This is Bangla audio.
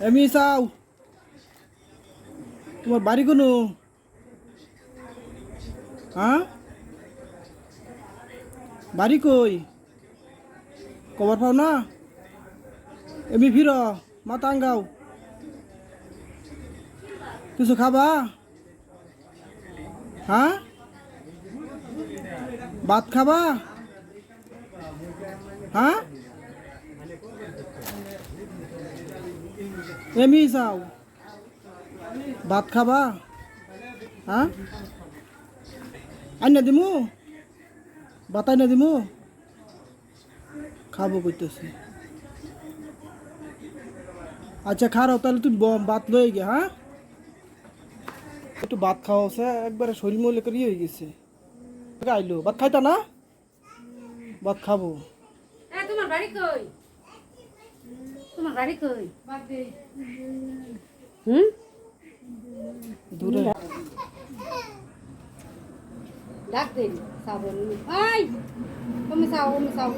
এমি চাও তোমার বাড়ি কোনো? হ্যাঁ? বাড়ি কই? কবর পাও না? এমি ফির মাথা আঙ্গাও কিছু খাবা? হ্যাঁ? ভাত খাবা? হ্যাঁ? এমি চাও ভাত খাবা? হ্যাঁ? আইনা দিমু? ভাত আইনা দিমু? খাব করতেছি আচ্ছা খারাপ তাহলে তুই ভাত লয়ে গে হ্যাঁ? একটু ভাত খাওয়া আছে একবারে শরীর মলে করে হয়ে গেছে। আইলো, ভাত খাইতা না? ভাত খাব। তোমার বাড়ি কই? তোমার বাড়ি কই হুম দূরে ডাক দে সাবন আই তুমি সাও তুমি সাও